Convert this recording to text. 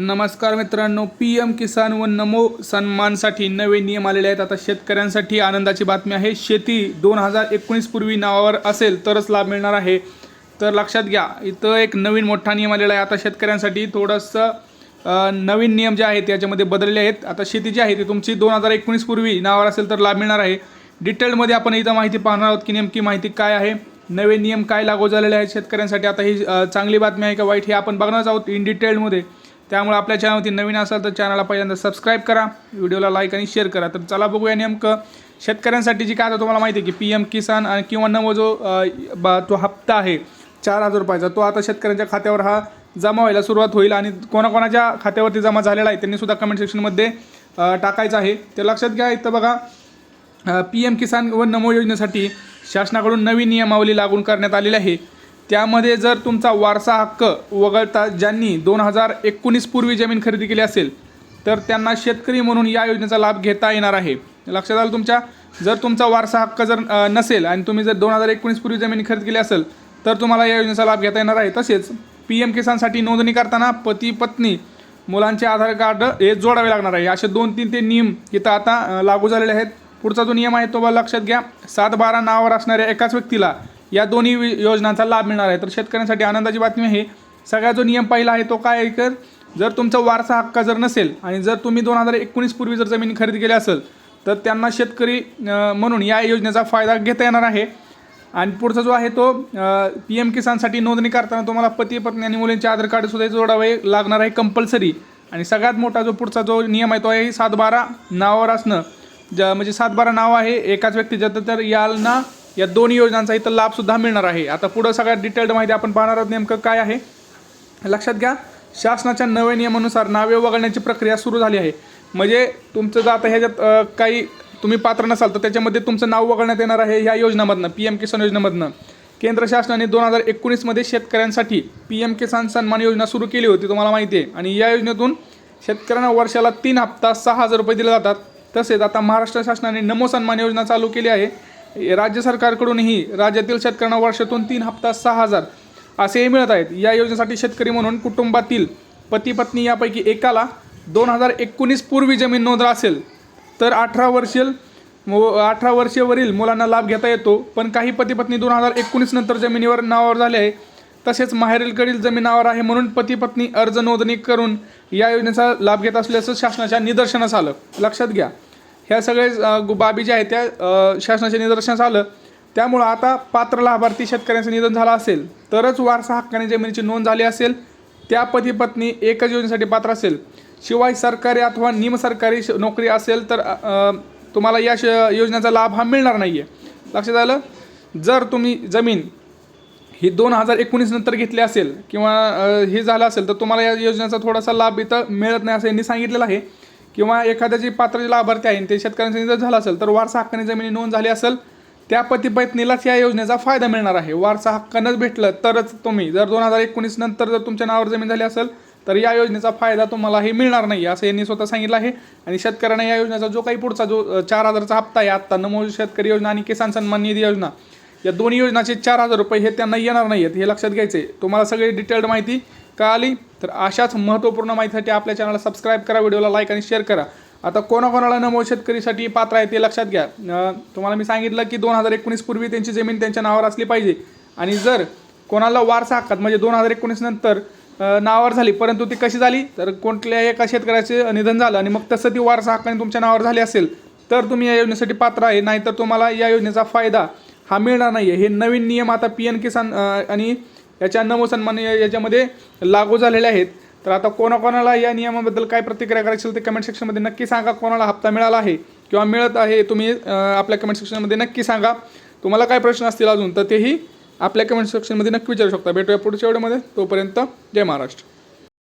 नमस्कार मित्रांनो P M किसान व नमो सन्मानसाठी नवे नियम आलेले आहेत. आता शेतकऱ्यांसाठी आनंदाची बातमी आहे. शेती दोन हजार एकोणीस पूर्वी नावावर असेल तरच लाभ मिळणार आहे. तर लक्षात घ्या इथं एक नवीन मोठा नियम आलेला आहे. आता शेतकऱ्यांसाठी थोडंसं नवीन नियम जे आहेत याच्यामध्ये बदलले आहेत. आता शेती जी आहे ती तुमची दोन हजार एकोणीस पूर्वी नावावर असेल तर लाभ मिळणार आहे. डिटेलमध्ये आपण इथं माहिती पाहणार आहोत की नेमकी माहिती काय आहे नवे नियम काय लागू झालेले आहेत शेतकऱ्यांसाठी. आता ही चांगली बातमी आहे का वाईट हे आपण बघणारच आहोत इन डिटेलमध्ये. त्यामुळे आपल्या चॅनलवरती नवीन असाल तर चॅनलला पहिल्यांदा सबस्क्राईब करा. व्हिडिओला लाईक आणि शेअर करा. तर चला बघूया नेमकं शेतकऱ्यांसाठी जी काय आता तुम्हाला माहिती आहे की पी एम किसान आणि किंवा नवो जो बा तो हप्ता आहे चार हजार रुपयाचा तो आता शेतकऱ्यांच्या खात्यावर हा जमा व्हायला सुरुवात होईल आणि कोणाकोणाच्या खात्यावरती जमा झालेला आहे त्यांनी सुद्धा कमेंट सेक्शनमध्ये टाकायचं आहे. ते लक्षात घ्या इथं बघा पी एम किसान व नमो योजनेसाठी शासनाकडून नवीन नियमावली लागू करण्यात आलेली आहे. त्यामध्ये जर तुमचा वारसा हक्क वगळता ज्यांनी दोन हजार एकोणीस पूर्वी जमीन खरेदी केली असेल तर त्यांना शेतकरी म्हणून या योजनेचा लाभ घेता येणार आहे. लक्षात आलं तुमच्या? जर तुमचा वारसा हक्क जर नसेल आणि तुम्ही जर दोन हजार एकोणीस पूर्वी जमीन खरेदी केली असेल तर तुम्हाला या योजनेचा लाभ घेता येणार आहे. तसेच पी एम किसानसाठी नोंदणी करताना पती पत्नी मुलांचे आधार कार्ड हे जोडावे लागणार आहे. असे दोन तीन ते नियम इथं आता लागू झालेले आहेत. पुढचा जो नियम आहे तो बा लक्षात घ्या. सात बारा नावावर असणाऱ्या एकाच व्यक्तीला या दोन्ही वि- योजनांचा लाभ मिळणार आहे. तर शेतकऱ्यांसाठी आनंदाची बातमी आहे. सगळा जो नियम पहिला आहे तो काय आहे तर जर तुमचा वारसा हक्का जर नसेल आणि जर तुम्ही दोन हजार एकोणीस पूर्वी जर जमीन खरेदी केली असेल तर त्यांना शेतकरी म्हणून या योजनेचा फायदा घेता येणार आहे. आणि पुढचा जो आहे तो पी एम किसानसाठी नोंदणी करताना तुम्हाला पती पत्नी आणि मुलींचे आधार कार्डसुद्धा जोडावे लागणार आहे कंपल्सरी आणि सगळ्यात मोठा जो पुढचा जो नियम आहे तो आहे सात बारा नावावर असणं. ज म्हणजे सात बारा नाव आहे एकाच व्यक्तीचं तर यांना या दोन योजनांचा इथं लाभसुद्धा मिळणार आहे. आता पुढं सगळ्यात डिटेल्ड माहिती आपण पाहणार आहोत नेमकं काय आहे. लक्षात घ्या शासनाच्या नव्या नियमानुसार नावे वगळण्याची प्रक्रिया सुरू झाली आहे. म्हणजे तुमचं जर आता ह्याच्यात काही तुम्ही पात्र नसाल तर त्याच्यामध्ये तुमचं नाव वगळण्यात येणार आहे ह्या योजनामधनं पी एम किसान योजनेमधनं. केंद्र शासनाने दोन हजार एकोणीसमध्ये शेतकऱ्यांसाठी पी एम किसान सन्मान योजना सुरू केली होती तुम्हाला माहिती आहे. आणि या योजनेतून शेतकऱ्यांना वर्षाला तीन हप्ता सहा हजार रुपये दिले जातात. तसेच आता महाराष्ट्र शासनाने नमो सन्मान योजना चालू केली आहे. राज्य सरकारकडूनही राज्यातील शेतकऱ्यांना वर्षातून तीन हप्ता सहा हजार असेही मिळत आहेत. या योजनेसाठी शेतकरी म्हणून कुटुंबातील पती पत्नी यापैकी एकाला दोन हजार एकोणीस पूर्वी जमीन नोंद असेल तर अठरा वर्षीय अठरा वर्षीयवरील मुलांना लाभ घेता येतो. पण काही पती पत्नी दोन हजार एकोणीस नंतर जमिनीवर नावावर झाले आहे. तसेच माहेरीलकडील जमिनावर आहे म्हणून पती पत्नी अर्ज नोंदणी करून या योजनेचा लाभ घेत असल्याचं शासनाच्या निदर्शनास आलं. लक्षात घ्या. ह्या सगळे गु- बाबी ज्या आहेत त्या शासनाच्या निदर्शनास आलं त्यामुळं आता पात्र लाभार्थी शेतकऱ्यांचं निधन झालं असेल तरच वारसा हक्काने जमिनीची नोंद झाली असेल त्या पती पत्नी एकच योजनेसाठी पात्र असेल. शिवाय सरकारी अथवा निमसरकारी श- नोकरी असेल तर तुम्हाला या श योजनेचा लाभ हा मिळणार नाही आहे लक्षात आलं? जर तुम्ही जमीन ही दोन हजार एकोणीस नंतर घेतली असेल किंवा हे झालं असेल तर तुम्हाला या योजनेचा थोडासा लाभ इथं मिळत नाही असं यांनी सांगितलेलं आहे. किंवा एखाद्या जे पात्र जे लाभार्थी आहे ते शेतकऱ्यांचा निधन झाला असेल तर वारसा हक्काने जमिनी नोंद झाली असेल त्या पतीपत्नीलाच या योजनेचा फायदा मिळणार आहे. वारसा हक्कानंच भेटलं तरच तुम्ही जर दोन हजार एकोणीस नंतर जर तुमच्या नावावर जमीन झाली असेल तर या योजनेचा फायदा तुम्हालाही मिळणार नाही असं यांनी स्वतः सांगितलं आहे. आणि शेतकऱ्यांना या योजनेचा जो काही पुढचा जो चार हजारचा हप्ता आहे आत्ता नमो शेतकरी योजना आणि किसान सन्मान निधी योजना या दोन्ही योजनाचे चार हजार रुपये हे त्यांना येणार नाही आहेत हे लक्षात घ्यायचे तुम्हाला सगळी डिटेल्ड माहिती कळाली तर अशाच महत्त्वपूर्ण माहितीसाठी आपल्या चॅनलला सबस्क्राईब करा व्हिडिओला लाईक आणि शेअर करा. आता कोणाकोणाला नमो शेतकरीसाठी पात्र आहे ते लक्षात घ्या. तुम्हाला मी सांगितलं की दोन हजार एकोणीस पूर्वी त्यांची जमीन त्यांच्या नावावर असली पाहिजे. आणि जर कोणाला वारसा हक्कात म्हणजे दोन हजार एकोणीस नंतर नावावर झाली परंतु ती कशी झाली? तर कोणत्या एका शेतकऱ्याचे निधन झालं आणि मग तसं ती वारसा हक्काने तुमच्या नावावर झाली असेल तर तुम्ही या योजनेसाठी पात्र आहे. नाहीतर तुम्हाला या योजनेचा फायदा हा मिळणार नाही आहे हे नवीन नियम आता पी एन किसान आणि याच्या नमो याच्यामध्ये लागू झालेले आहेत. तर आता कोणाकोणाला या नियमाबद्दल काय प्रतिक्रिया करायची ते कमेंट सेक्शनमध्ये नक्की सांगा. कोणाला हप्ता मिळाला आहे किंवा मिळत आहे तुम्ही आपल्या कमेंट सेक्शनमध्ये नक्की सांगा. तुम्हाला काय प्रश्न असतील अजून तर तेही आपल्या कमेंट सेक्शनमध्ये नक्की विचारू शकता. भेटूया पुढच्या व्हिडिओमध्ये. तोपर्यंत जय महाराष्ट्र.